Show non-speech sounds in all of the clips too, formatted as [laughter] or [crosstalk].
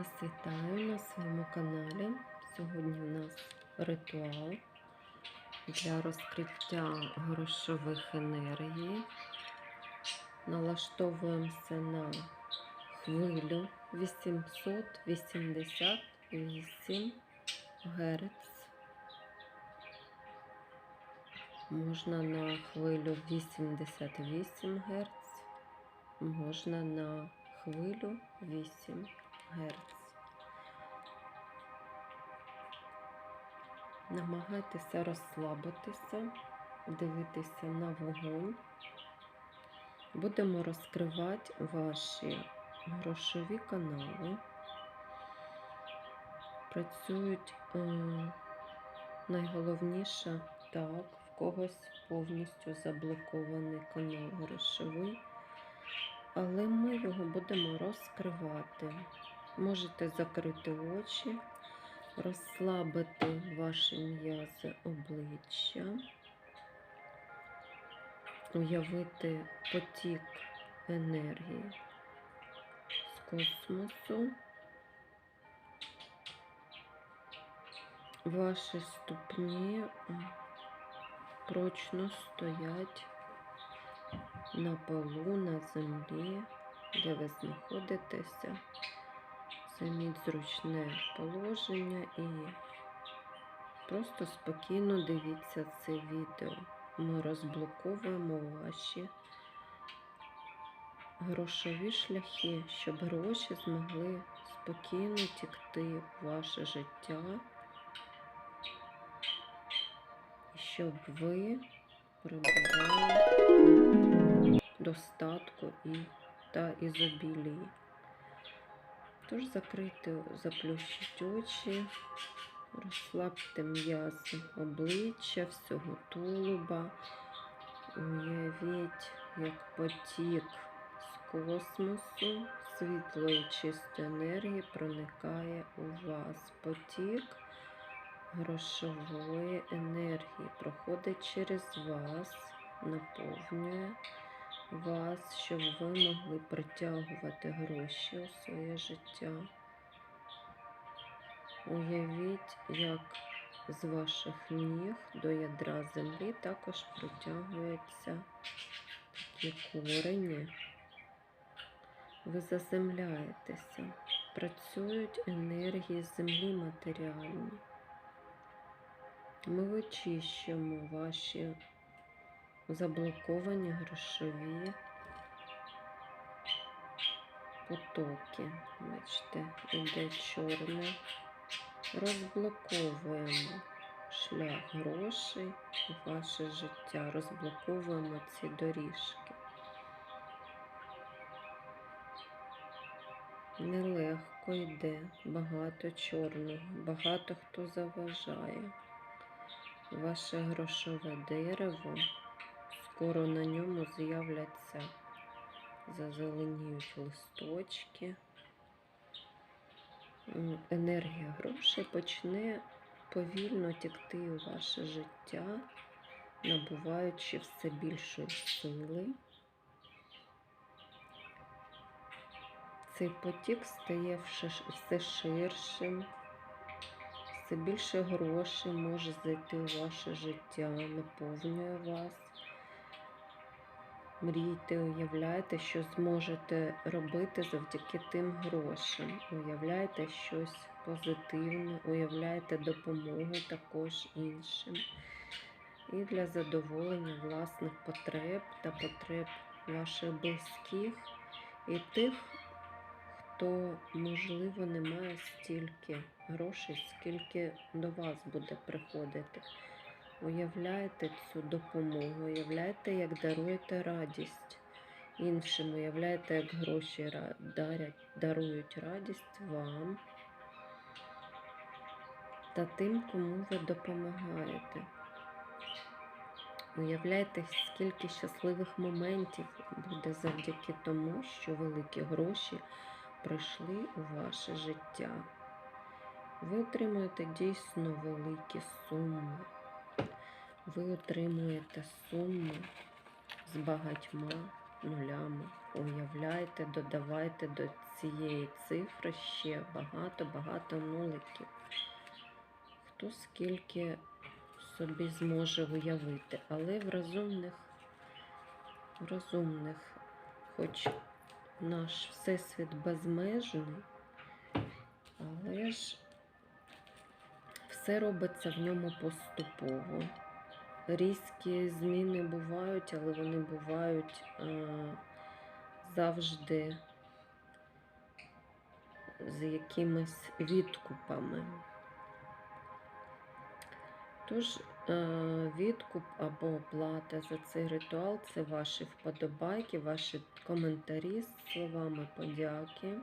вас вітаю на своєму каналі. Сьогодні у нас ритуал для розкриття грошових енергій. Налаштовуємося на хвилю 888 Гц. Можна на хвилю 88 Гц, можна на хвилю 8 Гц. Намагайтеся розслабитися, дивитися на вогонь. Будемо розкривати ваші грошові канали. Працюють е, найголовніше так, в когось повністю заблокований канал грошовий але ми його будемо розкривати. Можете закрити очі, розслабити ваші м'язи обличчя, уявити потік енергії з космосу. Ваші ступні прочно стоять на полу, на землі, де ви знаходитеся. Займіть зручне положення і просто спокійно дивіться це відео. Ми розблоковуємо ваші грошові шляхи, щоб гроші змогли спокійно тікти в ваше життя, щоб ви перебували достатку і та ізобілії. Тож закрийте, заплющіть очі, розслабте м'язи обличчя, всього тулуба, уявіть, як потік з космосу, світлої чистої енергії проникає у вас. Потік грошової енергії проходить через вас, наповнює вас, щоб ви могли притягувати гроші у своє життя. Уявіть, як з ваших ніг до ядра землі також притягуються такі корені. Ви заземляєтеся, працюють енергії землі матеріальні. Ми вичищуємо ваші заблоковані грошові потоки. Бачите, іде чорне. Розблоковуємо шлях грошей у ваше життя, розблоковуємо ці доріжки. Нелегко йде, багато чорного, багато хто заважає. Ваше грошове дерево Скоро на ньому з'являться, зазеленіють листочки. Енергія грошей почне повільно тікти у ваше життя, набуваючи все більшої сили. Цей потік стає все ширшим, все більше грошей може зайти у ваше життя, наповнює вас. Мрійте, уявляйте, що зможете робити завдяки тим грошам. Уявляйте щось позитивне, уявляйте допомогу також іншим. І для задоволення власних потреб та потреб ваших близьких і тих, хто, можливо, не має стільки грошей, скільки до вас буде приходити. Уявляєте цю допомогу, уявляєте, як даруєте радість іншим, уявляєте, як гроші дарять, дарують радість вам та тим, кому ви допомагаєте. Уявляєте, скільки щасливих моментів буде завдяки тому, що великі гроші прийшли у ваше життя. Ви отримуєте дійсно великі суми ви отримуєте суму з багатьма нулями уявляйте, додавайте до цієї цифри ще багато-багато нуликів. Хто скільки собі зможе уявити, але в розумних, в розумних, хоч наш всесвіт безмежний, але ж все робиться в ньому поступово. Різкі зміни бувають, але вони бувають е, завжди з якимись відкупами. Тож, е, відкуп або оплата за цей ритуал це ваші вподобайки, ваші коментарі з словами подяки.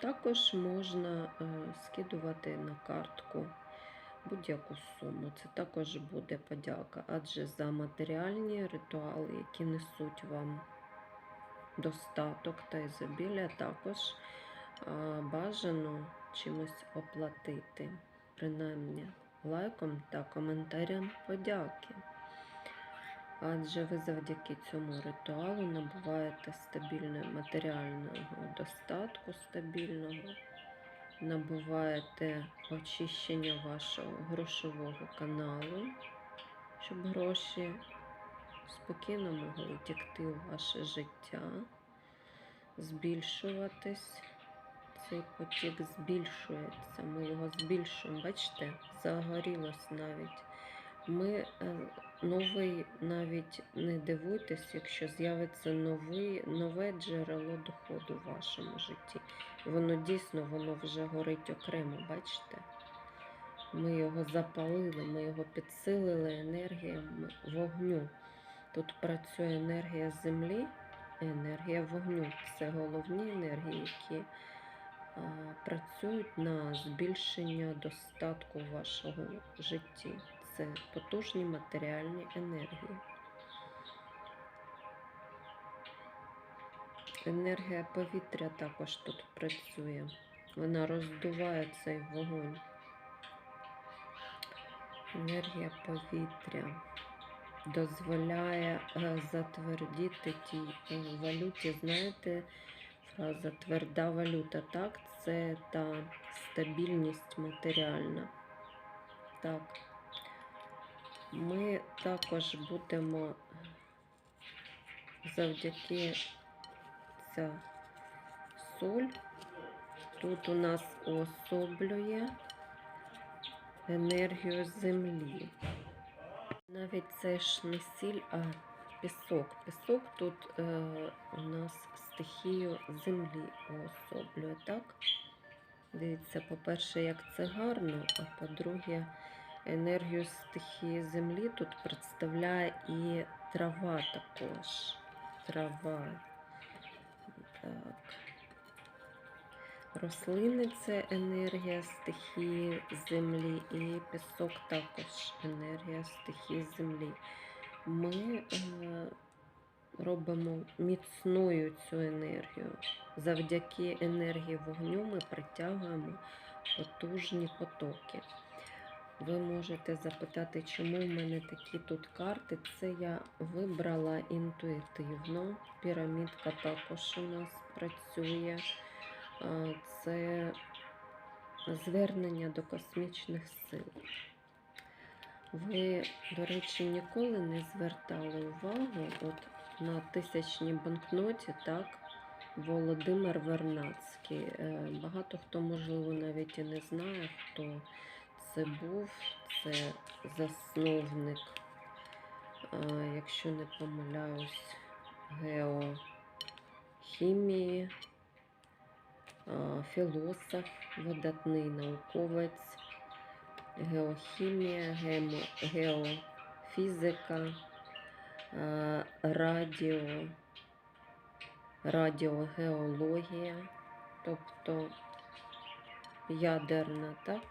Також можна е, скидувати на картку будь-яку суму. Це також буде подяка, адже за матеріальні ритуали, які несуть вам достаток та ізобілля, також бажано чимось оплатити, принаймні лайком та коментарем подяки. Адже ви завдяки цьому ритуалу набуваєте стабільного матеріального достатку стабільного, набуваєте очищення вашого грошового каналу, щоб гроші спокійно могли тікти у ваше життя, збільшуватись. Цей потік збільшується, ми його збільшуємо. Бачите, загорілось навіть. Ми е, новий навіть не дивуйтесь, якщо з'явиться новий, нове джерело доходу в вашому житті. Воно дійсно воно вже горить окремо, бачите? Ми його запалили, ми його підсилили енергіями вогню. Тут працює енергія землі, енергія вогню. Це головні енергії, які а, працюють на збільшення достатку в вашому житті. Це потужні матеріальні енергії. Енергія повітря також тут працює. Вона роздуває цей вогонь. Енергія повітря дозволяє е, затвердіти тій е, валюті. Знаєте, фраза тверда валюта, так? Це та стабільність матеріальна. Так. Ми також будемо завдяки ця соль. Тут у нас уособлює енергію землі. Навіть це ж не сіль, а пісок. Пісок тут е, у нас стихію землі уособлює, так? Дивіться, по-перше, як це гарно, а по-друге, енергію стихії землі тут представляє і трава також. Трава. Так. Рослини це енергія стихії землі, і пісок також енергія стихії землі. Ми е, робимо міцною цю енергію. Завдяки енергії вогню ми притягуємо потужні потоки. Ви можете запитати, чому в мене такі тут карти. Це я вибрала інтуїтивно. Пірамідка також у нас працює. Це звернення до космічних сил. Ви, до речі, ніколи не звертали увагу от на тисячній банкноті, так, Володимир Вернацький. Е, Багато хто, можливо, навіть і не знає, хто це був. Це засновник, е, якщо не помиляюсь, геохімії, е, філософ, видатний науковець, геохімія, геофізика, е, радіо, радіогеологія, тобто ядерна, так?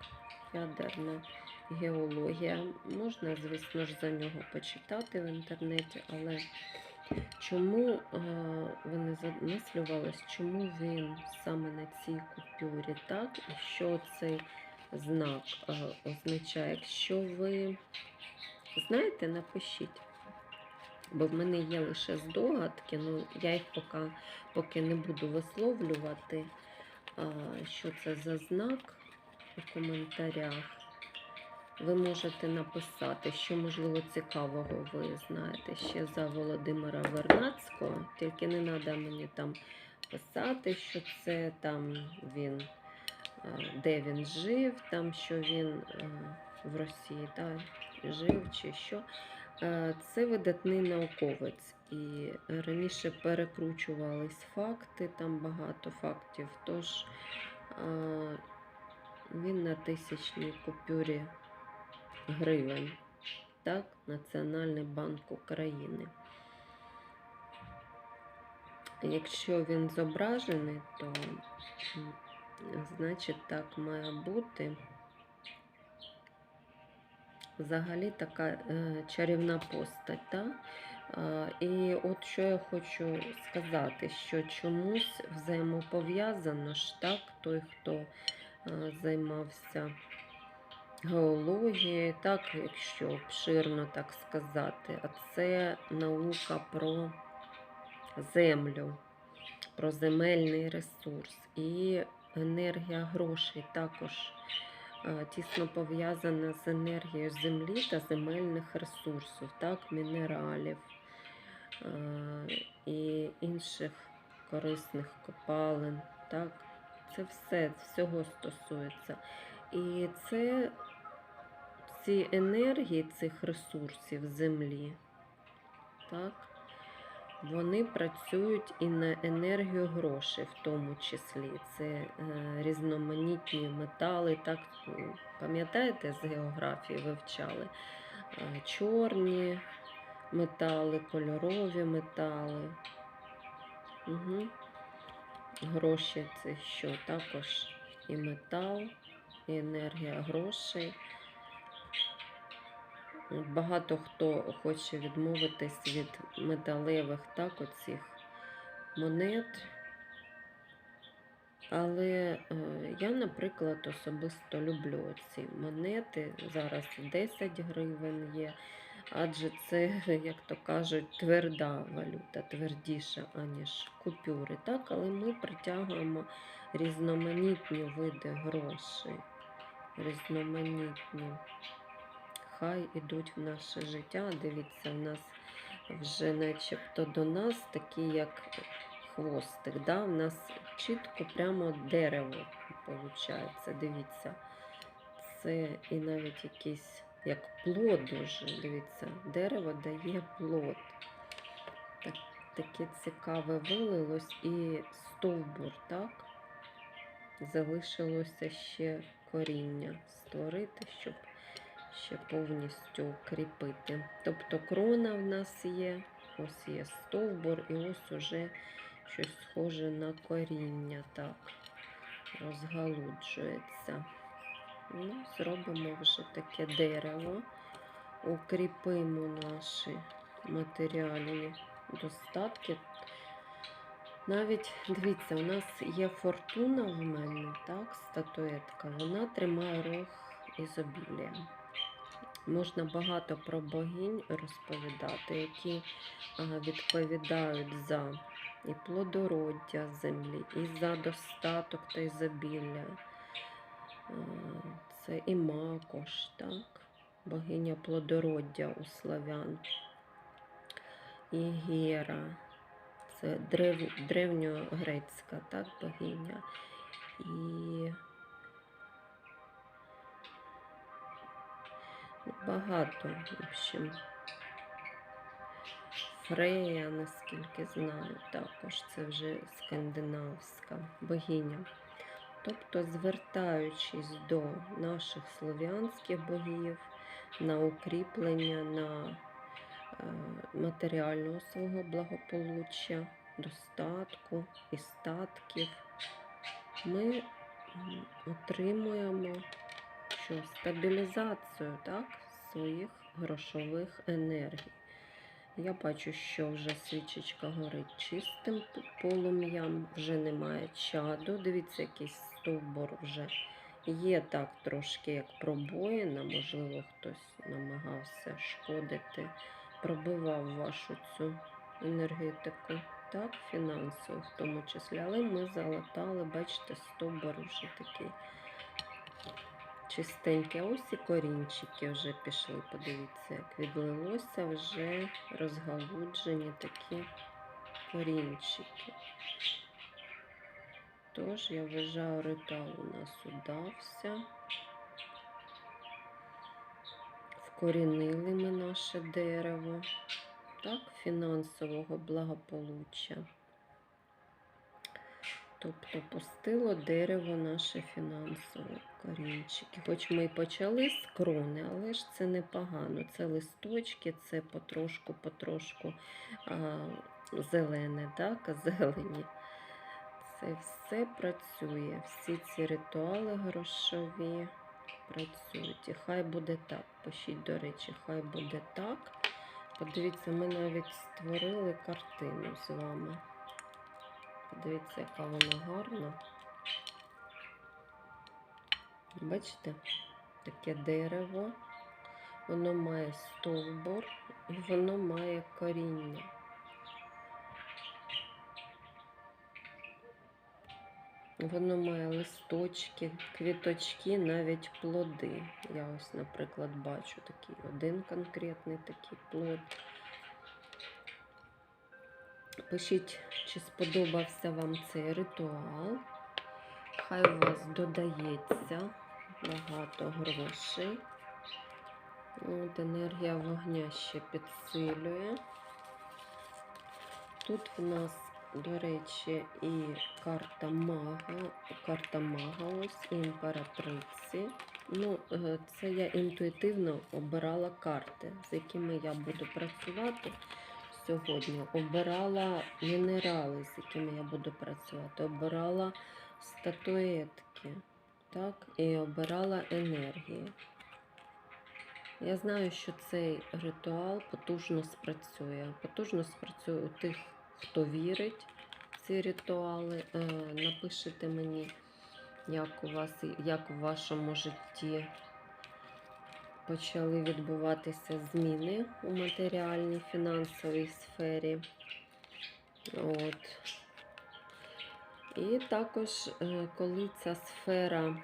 Ядерна геологія. Можна, звісно ж, за нього почитати в інтернеті, але чому е, ви не замислювались, чому він саме на цій купюрі, так? І що цей знак е, означає? Якщо ви знаєте, напишіть. Бо в мене є лише здогадки, ну я їх поки, поки не буду висловлювати, що це за знак у коментарях. Ви можете написати, що можливо цікавого ви знаєте ще за Володимира Вернацького. Тільки не треба мені там писати, що це там він, е, де він жив, там що він е, в Росії та, жив чи що. Е, Це видатний науковець. І раніше перекручувались факти, там багато фактів. Тож він на тисячній купюрі гривень. Так, Національний банк України. Якщо він зображений, то значить так має бути. Взагалі така е, чарівна постать. Та? Е, і от що я хочу сказати, що чомусь взаємопов'язано ж так, той, хто займався геологією, так, якщо обширно так сказати, а це наука про землю, про земельний ресурс. І енергія грошей також е, тісно пов'язана з енергією землі та земельних ресурсів, так, мінералів е, і інших корисних копалин. Так, це все всього стосується. І це ці енергії цих ресурсів землі, так, вони працюють і на енергію грошей, в тому числі. Це е, різноманітні метали. Так, пам'ятаєте, з географії вивчали Е, чорні метали, кольорові метали. Угу. Гроші це що? Також і метал, і енергія грошей. Багато хто хоче відмовитись від металевих так, оцих монет. Але е, я, наприклад, особисто люблю ці монети. Зараз 10 гривень є, адже це, як то кажуть, тверда валюта, твердіша, аніж купюри. Так? Але ми притягуємо різноманітні види грошей. Різноманітні хай ідуть в наше життя. Дивіться, в нас вже начебто до нас такі, як хвостик. Да? У нас чітко прямо дерево виходить. Дивіться. Це і навіть якийсь як плод уже. Дивіться, дерево дає плод. Так, таке цікаве вилилось і стовбур, так? Залишилося ще коріння створити, щоб ще повністю укріпити. Тобто крона в нас є, ось є стовбур, і ось уже щось схоже на коріння, так, розгалуджується. Ну, зробимо вже таке дерево, укріпимо наші матеріальні достатки. Навіть дивіться, у нас є фортуна в мене, так, статуетка, вона тримає рог ізобілія. Можна багато про богинь розповідати, які відповідають за і плодороддя землі, і за достаток та ізобілля. Це і макош, так? Богиня плодороддя у славян. І Гера. Це древ... древньогрецька так, богиня. І багато, в общем. Фрея, наскільки знаю, також це вже скандинавська богиня. Тобто, звертаючись до наших слов'янських богів на укріплення, на е, матеріального свого благополуччя, достатку і статків, ми отримуємо що стабілізацію так, своїх грошових енергій. Я бачу, що вже свічечка горить чистим полум'ям, вже немає чаду. Дивіться, якийсь стовбур вже є так трошки як пробоїна, можливо, хтось намагався шкодити пробивав вашу цю енергетику, так, фінансову в тому числі. Але ми залатали, бачите, стовбур вже такий чистенький. Ось і корінчики вже пішли. Подивіться, як відлилося вже розгалуджені такі корінчики. Тож, я вважаю, ритуал у нас удався. Вкорінили ми наше дерево, так, фінансового благополуччя. Тобто пустило дерево наше фінансове корінчики. Хоч ми й почали з крони, але ж це непогано. Це листочки, це потрошку-потрошку зелене, так, [laughs] зелені. Це все працює. Всі ці ритуали грошові працюють. І хай буде так. Пишіть, до речі, хай буде так. Подивіться, ми навіть створили картину з вами. Подивіться, яка вона гарна. Бачите, таке дерево, воно має стовбур і воно має коріння. Воно має листочки, квіточки, навіть плоди. Я ось, наприклад, бачу такий один конкретний такий плод. Пишіть, чи сподобався вам цей ритуал. Хай у вас додається багато грошей. От енергія вогня ще підсилює. Тут в нас, до речі, і карта мага, карта мага ось і імператриці. Ну, е, це я інтуїтивно обирала карти, з якими я буду працювати сьогодні. Обирала мінерали, з якими я буду працювати. Обирала статуетки, так, і обирала енергії. Я знаю, що цей ритуал потужно спрацює. Потужно спрацює у тих, хто вірить в ці ритуали. Е, Напишите мені, як у вас, як у вашому житті почали відбуватися зміни у матеріальній фінансовій сфері. От. І також, е, коли ця сфера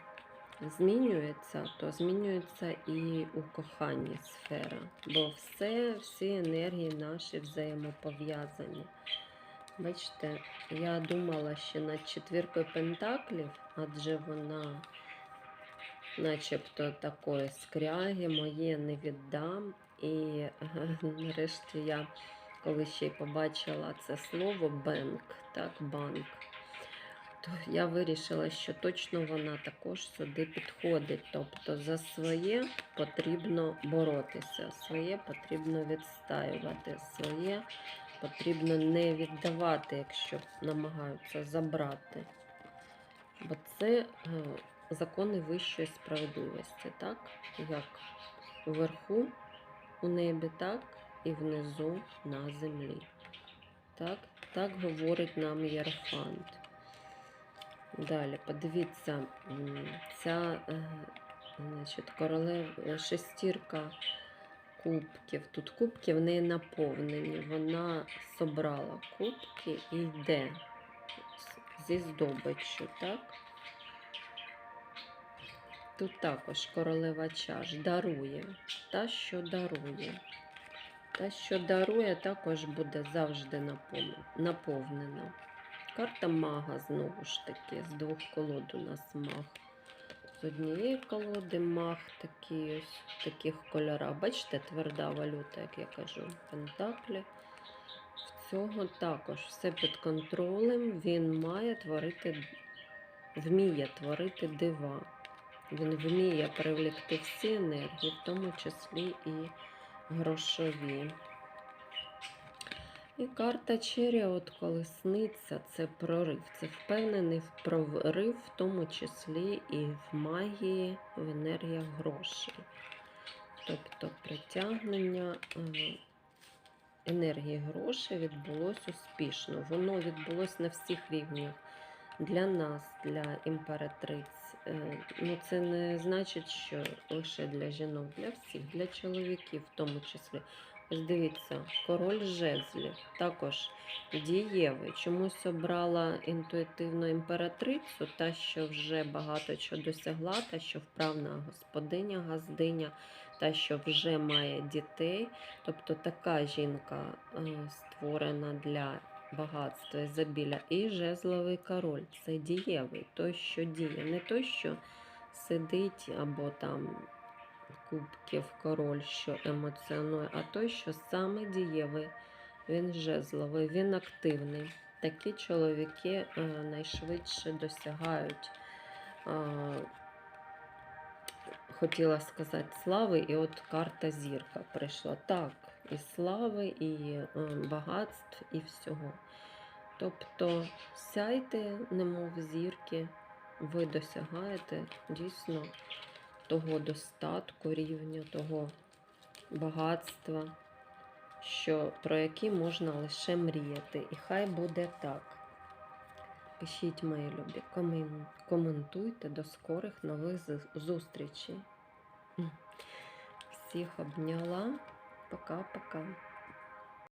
змінюється, то змінюється і у коханні сфера. Бо все, всі енергії наші взаємопов'язані. Бачите, я думала ще над четвіркою пентаклів, адже вона начебто такої скряги, моє не віддам. І [laughs] нарешті я, коли ще й побачила це слово бенк, так, банк, то я вирішила, що точно вона також сюди підходить. Тобто за своє потрібно боротися, своє потрібно відстаювати, своє потрібно не віддавати, якщо намагаються забрати. Бо це е, закони вищої справедливості, так? Як вверху у небі, так і внизу на землі. Так, так говорить нам Єрфант. Далі, подивіться, ця е, значить, королев е, шестірка кубків. Тут кубки в неї наповнені. Вона собрала кубки і йде зі здобиччю, так? Тут також королева чаш дарує. Та, що дарує. Та, що дарує, також буде завжди наповнена. Карта мага знову ж таки, з двох колод у нас маг. З однієї колоди маг такий ось таких кольорах. Бачите, тверда валюта, як я кажу, пентаклі. В цього також все під контролем. Він має творити, вміє творити дива. Він вміє привлекти всі енергії, в тому числі і грошові. І карта Черіот колесниця це прорив. Це впевнений прорив, в тому числі і в магії, в енергіях грошей. Тобто притягнення е, енергії грошей відбулось успішно. Воно відбулось на всіх рівнях. Для нас, для імператриць. Е, Ну, це не значить, що лише для жінок, для всіх, для чоловіків в тому числі. Дивіться, король жезлів, також дієвий. Чомусь обрала інтуїтивну імператрицю, та, що вже багато чого досягла, та, що вправна господиня, газдиня, та, що вже має дітей. Тобто така жінка е, створена для багатства і забілля. І жезловий король це дієвий, той, що діє, не той, що сидить або там кубків король, що емоціонує, а той, що саме дієвий, він жезловий, він активний. Такі чоловіки е, найшвидше досягають, е, хотіла сказати, слави, і от карта зірка прийшла. Так, і слави, і е, багатств, і всього. Тобто сяйте, немов зірки, ви досягаєте дійсно того достатку, рівня, того багатства, що, про які можна лише мріяти. І хай буде так. Пишіть, мої любі, коментуйте до скорих нових зустрічей. Всіх обняла. Пока-пока.